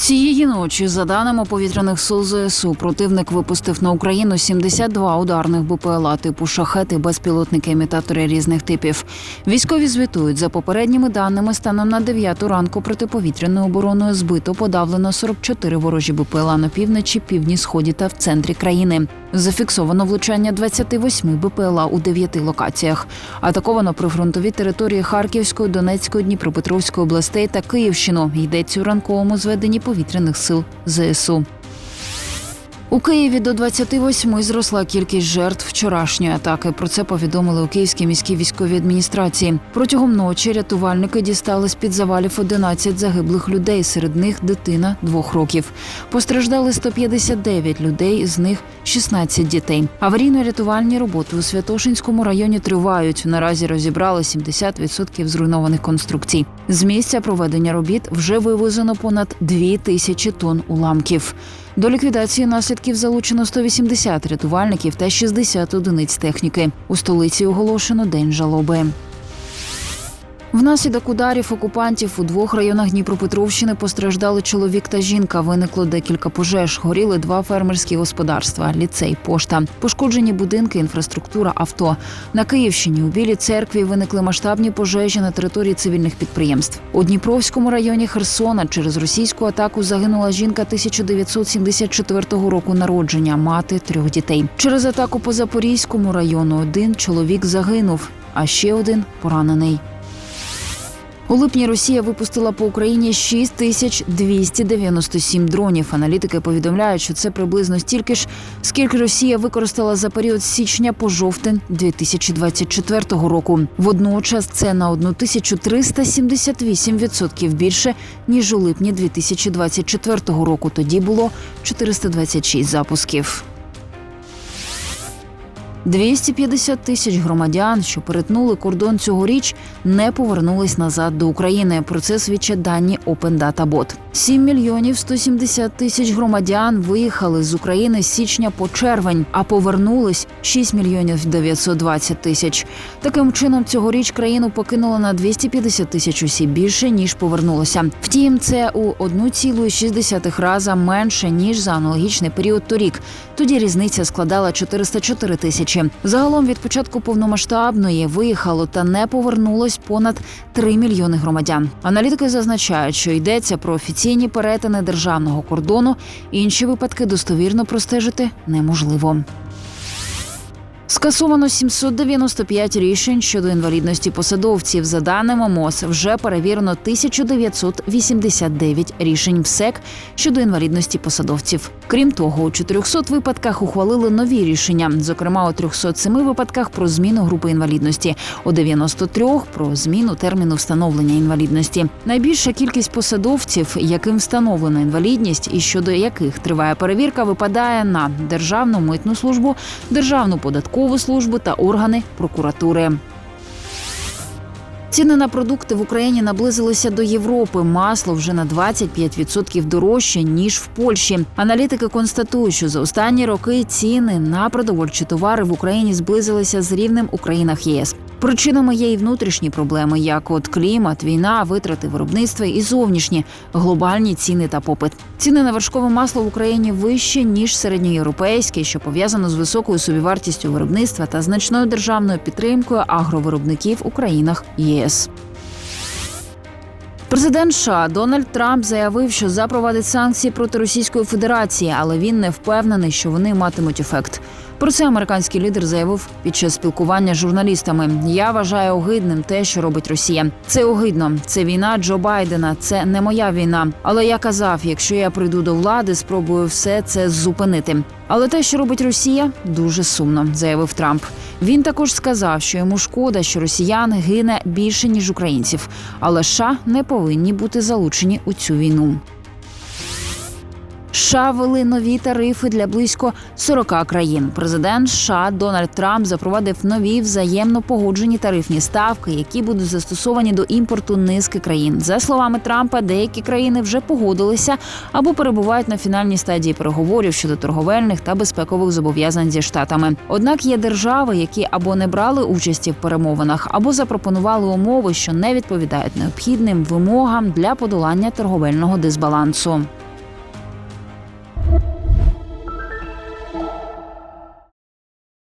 Цієї ночі, за даними повітряних сил ЗСУ, противник випустив на Україну 72 ударних БПЛА типу шахети, безпілотники, імітатори різних типів. Військові звітують за попередніми даними. Станом на 9 ранку протиповітряною обороною збито подавлено 44 ворожі БПЛА на півночі, півдні, сході та в центрі країни. Зафіксовано влучання 28 БПЛА у 9 локаціях. Атаковано прифронтові території Харківської, Донецької, Дніпропетровської областей та Київщину. Йдеться у ранковому зведенні повітряних сил ЗСУ. У Києві до 28 зросла кількість жертв вчорашньої атаки. Про це повідомили у Київській міській військовій адміністрації. Протягом ночі рятувальники дістали з під завалів 11 загиблих людей. Серед них дитина двох років. Постраждали 159 людей, з них 16 дітей. Аварійно-рятувальні роботи у Святошинському районі тривають. Наразі розібрали 70% зруйнованих конструкцій. З місця проведення робіт вже вивезено понад 2 тисячі тонн уламків. До ліквідації наслідків залучено 180 рятувальників та 60 одиниць техніки. У столиці оголошено день жалоби. Внаслідок ударів окупантів у двох районах Дніпропетровщини постраждали чоловік та жінка. Виникло декілька пожеж. Горіли два фермерські господарства, ліцей, пошта, пошкоджені будинки, інфраструктура, авто. На Київщині у Білій церкві виникли масштабні пожежі на території цивільних підприємств. У Дніпровському районі Херсона через російську атаку загинула жінка 1974 року народження, мати трьох дітей. Через атаку по Запорізькому району один чоловік загинув, а ще один поранений. У липні Росія випустила по Україні 6297 дронів. Аналітики повідомляють, що це приблизно стільки ж, скільки Росія використала за період січня по жовтень 2024 року. Водночас це на 1378% більше ніж у липні 2024 року. Тоді було 426 запусків. 250 тисяч громадян, що перетнули кордон цьогоріч, не повернулись назад до України. Про це свідчать дані Open Data Bot. 7 мільйонів 170 тисяч громадян виїхали з України з січня по червень, а повернулись 6 мільйонів 920 тисяч. Таким чином, цьогоріч країну покинуло на 250 тисяч осіб більше ніж повернулося. Втім, це у 1,6 раза менше ніж за аналогічний період торік. Тоді різниця складала 404 тисячі. Загалом від початку повномасштабної виїхало та не повернулось понад 3 мільйони громадян. Аналітики зазначають, що йдеться про офіційні перетини державного кордону. Інші випадки достовірно простежити неможливо. Скасовано 795 рішень щодо інвалідності посадовців. За даними МОЗ, вже перевірено 1989 рішень МСЕК щодо інвалідності посадовців. Крім того, у 400 випадках ухвалили нові рішення. Зокрема, у 307 випадках про зміну групи інвалідності, у 93 – про зміну терміну встановлення інвалідності. Найбільша кількість посадовців, яким встановлена інвалідність і щодо яких триває перевірка, випадає на державну митну службу, державну податкову службу та органи прокуратури. Ціни на продукти в Україні наблизилися до Європи. Масло вже на 25% дорожче ніж в Польщі. Аналітики констатують, що за останні роки ціни на продовольчі товари в Україні зблизилися з рівнем у країнах ЄС. Причинами є і внутрішні проблеми, як от клімат, війна, витрати виробництва і зовнішні глобальні ціни та попит. Ціни на вершкове масло в Україні вищі ніж середньоєвропейські, що пов'язано з високою собівартістю виробництва та значною державною підтримкою агровиробників у країнах ЄС. Президент США Дональд Трамп заявив, що запровадить санкції проти Російської Федерації, але він не впевнений, що вони матимуть ефект. Про це американський лідер заявив під час спілкування з журналістами. Я вважаю огидним те, що робить Росія. Це огидно. Це війна Джо Байдена. Це не моя війна. Але я казав, якщо я прийду до влади, спробую все це зупинити. Але те, що робить Росія, дуже сумно, заявив Трамп. Він також сказав, що йому шкода, що росіян гине більше ніж українців, але США не повинні бути залучені у цю війну. США ввели нові тарифи для близько 40 країн. Президент США Дональд Трамп запровадив нові взаємно погоджені тарифні ставки, які будуть застосовані до імпорту низки країн. За словами Трампа, деякі країни вже погодилися або перебувають на фінальній стадії переговорів щодо торговельних та безпекових зобов'язань зі штатами. Однак є держави, які або не брали участі в перемовинах, або запропонували умови, що не відповідають необхідним вимогам для подолання торговельного дисбалансу.